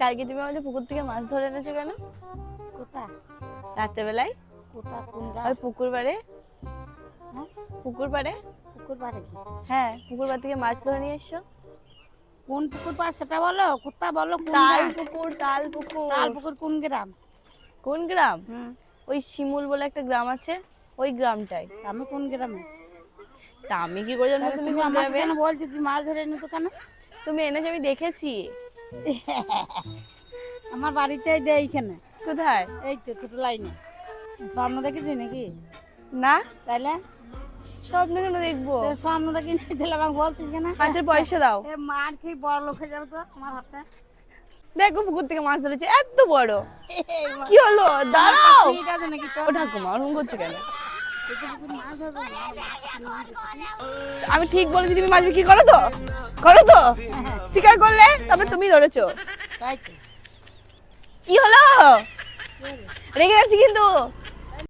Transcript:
কালকে তুমি আমাদের পুকুর থেকে মাছ ধরে এনেছো কেন? কোথা রাত্রেবেলায়? কোথা কোন ওই পুকুর পাড়ে হ্যাঁ? পুকুর পাড়ে পুকুর পাড়ে কি? হ্যাঁ পুকুর পাড় থেকে মাছ ধরে নিয়ে এসছো। কোন পুকুর পাড় সেটা বলো কোথা বলো কোন তাল পুকুর তাল পুকুর। তাল পুকুর কোন গ্রাম? কোন গ্রাম? হুম। ওই শিমুল বলে একটা গ্রাম আছে ওই গ্রামটাই আমি কোন গ্রামে? তা আমি কি করে জানব তুমি তুমি কেন বলছো তুই মাছ ধরে এনেছো কেন? তুমি এনেছো আমি দেখেছি। আমার বাড়িতে দে এইখানে। কোথায়? এই তো ছোট লাইনে। স্বপ্ন দেখেছি নাকি? না। তাইলে? স্বপ্ন কেন দেখব? স্বপ্ন দেখি নাই তাহলে আমাকে বলছিস কেন? মাছের পয়সা দাও। এ মার খেয়ে বড় লোক হয়ে যাবে তো আমার হাতে। দেখো পুকুর থেকে মাছ ধরেছে এত বড়। কি হলো? দাঁড়াও। ও ঠাকুমা ওরকম করছ কেন? মাছ আমি ঠিক বলেছি তুমি মাছ বিক্রি করো তো? করো তো। স্বীকার করলে তবে তুমি ধরেছো। কি হলো? রেগে গেছি কিন্তু।